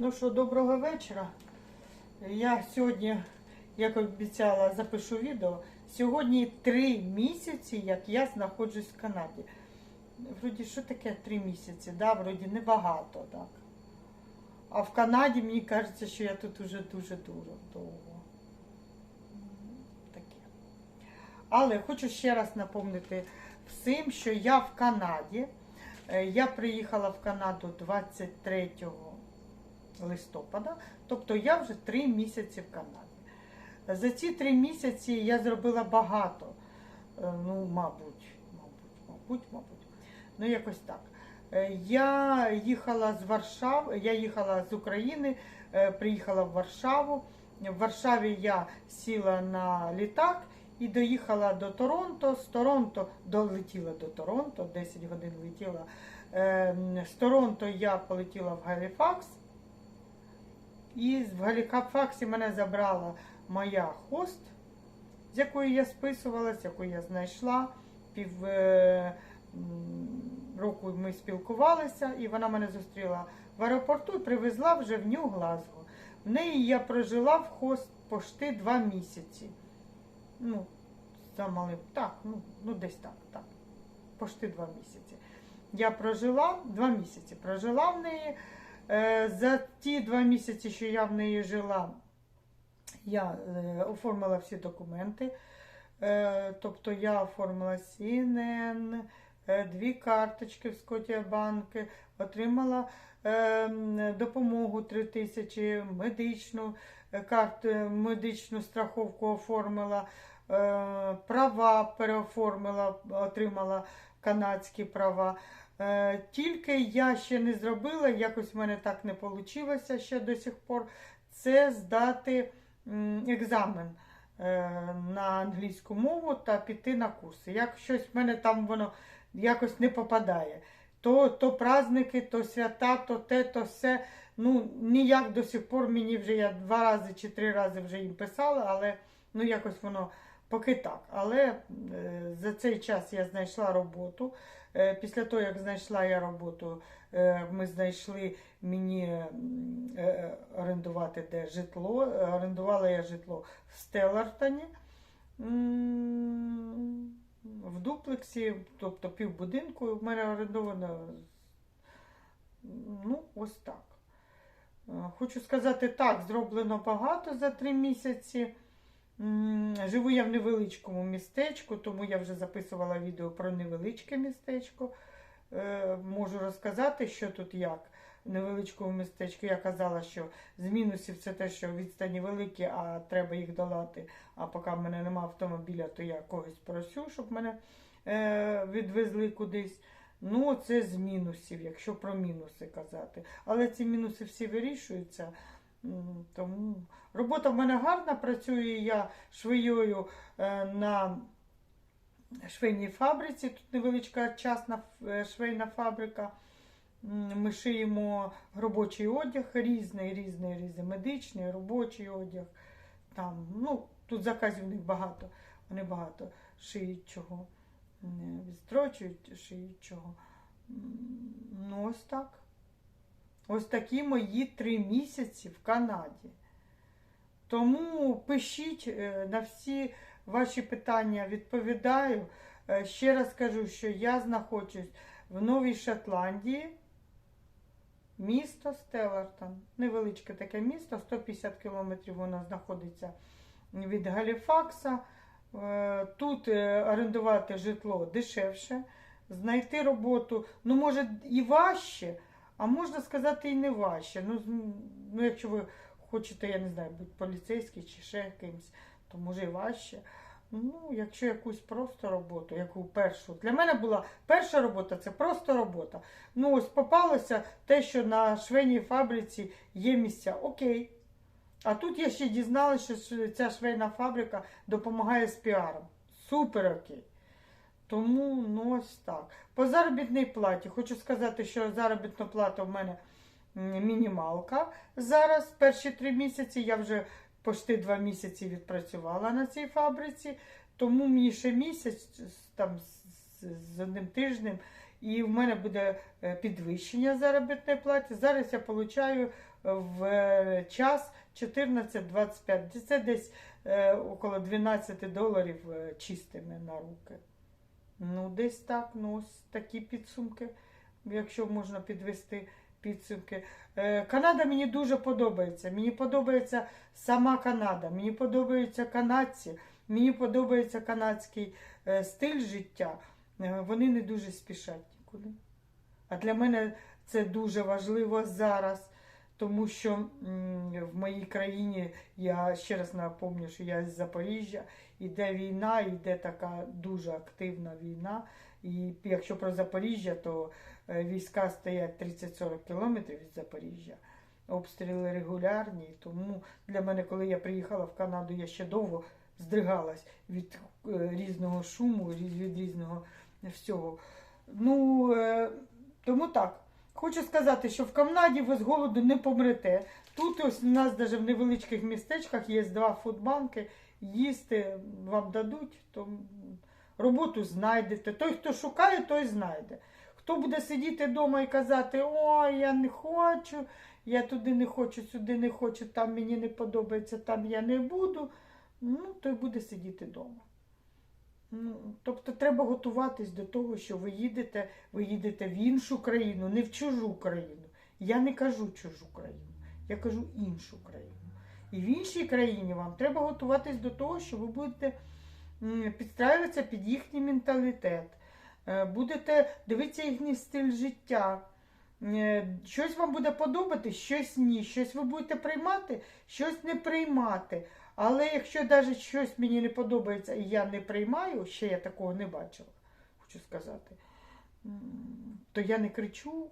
Ну що, доброго вечора. Я сьогодні, як обіцяла, запишу відео. Сьогодні три місяці, як я знаходжусь в Канаді. Вроді, що таке три місяці? Да? Вроді небагато, так. А в Канаді мені кажеться, що я тут уже дуже-дуже довго. Таке. Але хочу ще раз напомнити всім, що я в Канаді. Е, Я приїхала в Канаду 23 листопада, тобто я вже три місяці в Канаді. За ці три місяці я зробила багато. Е, Ну, мабуть, мабуть, мабуть, мабуть. Ну, якось так. Е, Я їхала з Варшави, я їхала з України, е, приїхала в Варшаву. В Варшаві я сіла на літак і доїхала до Торонто. З Торонто долетіла до Торонто, 10 годин летіла. З Торонто я полетіла в Галіфакс. І в Галіфаксі мене забрала моя хост, з якою я списувалась, яку я знайшла. Пів е, року ми спілкувалися, і вона мене зустріла в аеропорту і привезла вже в Нью Глазго. В неї я прожила в хост пошти два місяці. Ну, за. Так, ну, ну десь так, так. Пошти два місяці. Я прожила два місяці. Прожила в неї. Е, За ті два місяці, що я в неї жила, я е, оформила всі документи. Е, Тобто я оформила е, дві карточки в Скотіабанки, отримала допомогу 3 тисячі, медичну карту, медичну страховку оформила, права переоформила, отримала канадські права. Е, Тільки я ще не зробила, якось в мене так не вийшло ще до сих пор, це здати екзамен е, на англійську мову та піти на курси. Як щось в мене там воно якось не попадає. То, то праздники, то свята, то те, то все. Ну, ніяк до сих пор мені вже я два рази чи три рази вже їм писала, але ну якось воно поки так. Але е, за цей час я знайшла роботу. Е, Після того, як знайшла я роботу, е, ми знайшли мені е, орендувати де житло. Орендувала я житло в Стеллартоні. В дуплексі, тобто півбудинку, в мене орендовано. Ну, ось так. Хочу сказати, так, зроблено багато за три місяці. Живу я в невеличкому містечку, тому я вже записувала відео про невеличке містечко. Е, Можу розказати, що тут як. Невеличкому містечку я казала, що з мінусів це те, що відстані великі, а треба їх долати. А поки в мене немає автомобіля, то я когось просю, щоб мене е, відвезли кудись. Ну, це з мінусів, якщо про мінуси казати. Але ці мінуси всі вирішуються. Тому робота в мене гарна, працюю я швеєю е, на швейній фабриці. Тут невеличка частна е, швейна фабрика. Ми шиємо робочий одяг, різний, різний, різний, медичний, робочий одяг. Там, ну, тут заказів у них багато. Вони багато шиють чого. Відстрочують, шиють чого. Ну, ось так. Ось такі мої три місяці в Канаді. Тому пишіть е, на всі ваші питання, відповідаю. Е, Ще раз кажу, що я знаходжусь в Новій Шотландії, місто Стеллартон. Невеличке таке місто, 150 кілометрів воно знаходиться від Галіфакса. Е, Тут орендувати житло дешевше, знайти роботу, ну, може, і важче, а можна сказати, і не важче. Ну, ну якщо ви хочете, я не знаю, бути поліцейський чи ще кимось, то може і важче. Ну, якщо якусь просто роботу, яку першу. Для мене була перша робота це просто робота. Ну, ось попалося те, що на швейній фабриці є місця. Окей. А тут я ще дізналася, що ця швейна фабрика допомагає з піаром. Супер окей. Тому ну ось так. По заробітній платі хочу сказати, що заробітна плата в мене мінімалка. Зараз перші три місяці я вже почти два місяці відпрацювала на цій фабриці, тому мені ще місяць там з- одним тижнем і в мене буде е, підвищення заробітної плати. Зараз я отримую в е, час 14,25. Це десь е, около 12 доларів е, чистими на руки. Ну, десь так, ну ось такі підсумки, якщо можна підвести підсумки. Е, Канада мені дуже подобається. Мені подобається сама Канада, мені подобаються канадці, мені подобається канадський е, стиль життя. Е, Вони не дуже спішать нікуди. А для мене це дуже важливо зараз, тому що в моїй країні я ще раз напомню, що я з Запоріжжя, іде війна, іде така дуже активна війна. І якщо про Запоріжжя, то е, війська стоять 30-40 кілометрів від Запоріжжя. Обстріли регулярні. Тому для мене, коли я приїхала в Канаду, я ще довго здригалась від е, різного шуму, від різного всього. Ну, е, тому так. Хочу сказати, що в Канаді ви з голоду не помрете. Тут ось у нас навіть в невеличких містечках є два фудбанки, їсти вам дадуть, то роботу знайдете. Той, хто шукає, той знайде. Хто буде сидіти вдома і казати, ой, я не хочу, я туди не хочу, сюди не хочу, там мені не подобається, там я не буду, ну, той буде сидіти вдома. Ну, тобто треба готуватись до того, що ви їдете, ви їдете в іншу країну, не в чужу країну. Я не кажу чужу країну, я кажу іншу країну. І в іншій країні вам треба готуватись до того, що ви будете підстраюватися під їхній менталітет, е, будете дивитися їхній стиль життя. Е, Щось вам буде подобатись, щось ні, щось ви будете приймати, щось не приймати. Але якщо навіть щось мені не подобається і я не приймаю, ще я такого не бачила, хочу сказати, то я не кричу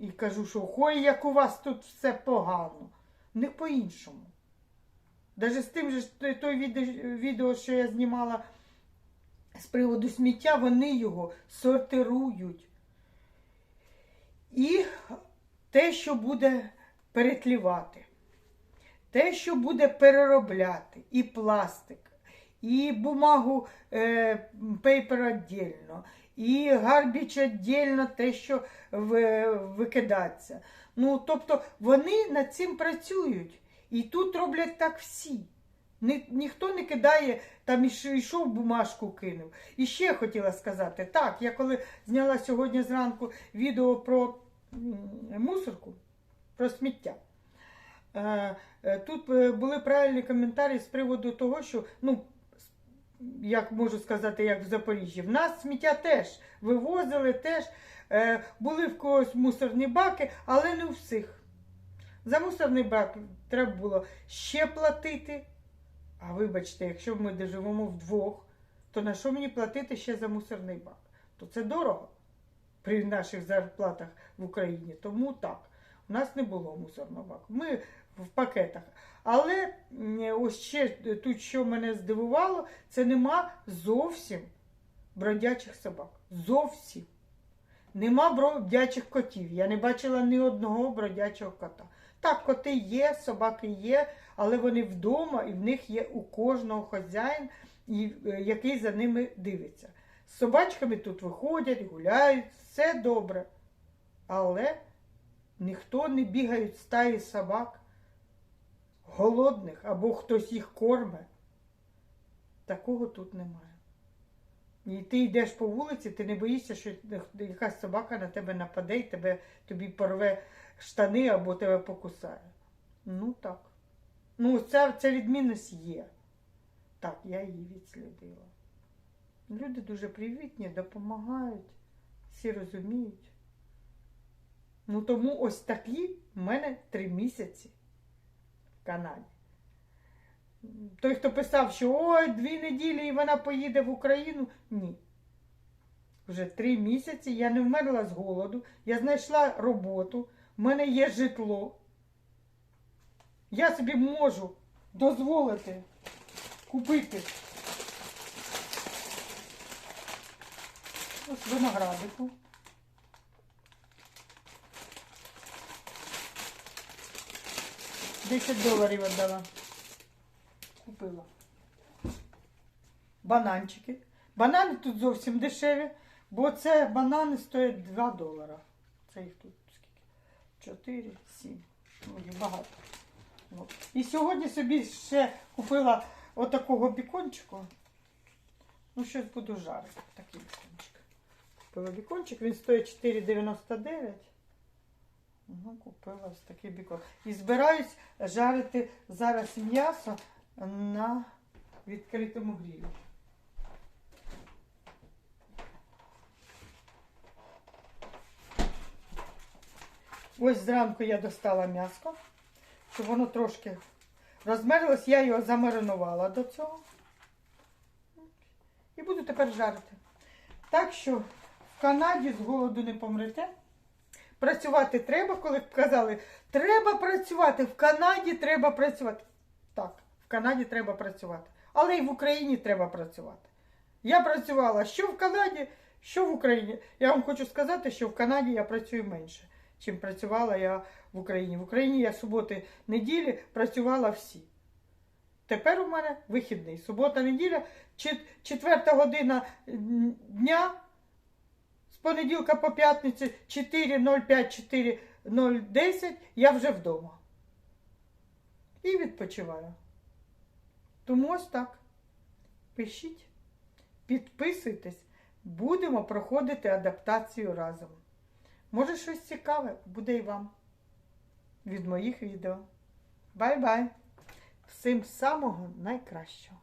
і кажу, що ой, як у вас тут все погано. Не по-іншому. Навіть з тим же той- відео, що я знімала з приводу сміття, вони його сортирують. І те, що буде перетлівати, те, що буде переробляти, і пластик, і бумагу е, пейпер віддільно, і гарбіч віддільно, те, що викидається. Ну, тобто вони над цим працюють. І тут роблять так всі. Ні, ніхто не кидає, там йшов бумажку кинув. І ще хотіла сказати, так, я коли зняла сьогодні зранку відео про мусорку, про сміття. Е, Тут е, були правильні коментарі з приводу того, що, ну, як можу сказати, як в Запоріжжі, в нас сміття теж вивозили, теж е, були в когось мусорні баки, але не у всіх. За мусорний бак треба було ще платити. А вибачте, якщо ми де живемо вдвох, то на що мені платити ще за мусорний бак? То це дорого при наших зарплатах в Україні. Тому так, у нас не було мусорного баку. Ми в пакетах. Але ось ще тут, що мене здивувало, це нема зовсім бродячих собак. Зовсім. Нема бродячих котів. Я не бачила ні одного бродячого кота. Так, коти є, собаки є, але вони вдома і в них є у кожного хазяїн, е, який за ними дивиться. З собачками тут виходять, гуляють, все добре. Але ніхто не бігає в стаї собак голодних або хтось їх корме. Такого тут немає. І ти йдеш по вулиці, ти не боїшся, що якась собака на тебе нападе і тебе, тобі порве штани або тебе покусає. Ну так. Ну, ця, ця відмінність є. Так, я її відслідила. Люди дуже привітні, допомагають, всі розуміють. Ну тому ось такі в мене три місяці в Канаді. Той, хто писав, що ой, дві неділі і вона поїде в Україну. Ні. Вже три місяці я не вмерла з голоду, я знайшла роботу, в мене є житло. Я собі можу дозволити купити ось виноградику. Десять доларів віддала. Купила. Бананчики. Банани тут зовсім дешеві. Бо це банани стоять 2 долара. Це їх тут скільки? 4, 7. Ну, їх багато. От. І сьогодні собі ще купила отакого бікончику. Ну, щось буду жарити. Такий бікончик. Купила бікончик, він стоїть 4,99. Ну, купила ось такий бікон. І збираюсь жарити зараз м'ясо на відкритому грілі. Ось зранку я достала м'ясо, щоб воно трошки розмерилось, я його замаринувала до цього. І буду тепер жарити. Так що в Канаді з голоду не помрете. Працювати треба, коли казали, треба працювати, в Канаді треба працювати. Так, в Канаді треба працювати. Але і в Україні треба працювати. Я працювала що в Канаді, що в Україні. Я вам хочу сказати, що в Канаді я працюю менше, чим працювала я в Україні. В Україні я суботи, неділі працювала всі. Тепер у мене вихідний. Субота, неділя, чет- четверта година дня понеділка по п'ятницю 4.05, 4.010 я вже вдома. І відпочиваю. Тому ось так. Пишіть, підписуйтесь, будемо проходити адаптацію разом. Може, щось цікаве буде і вам від моїх відео. Бай-бай! Всім самого найкращого!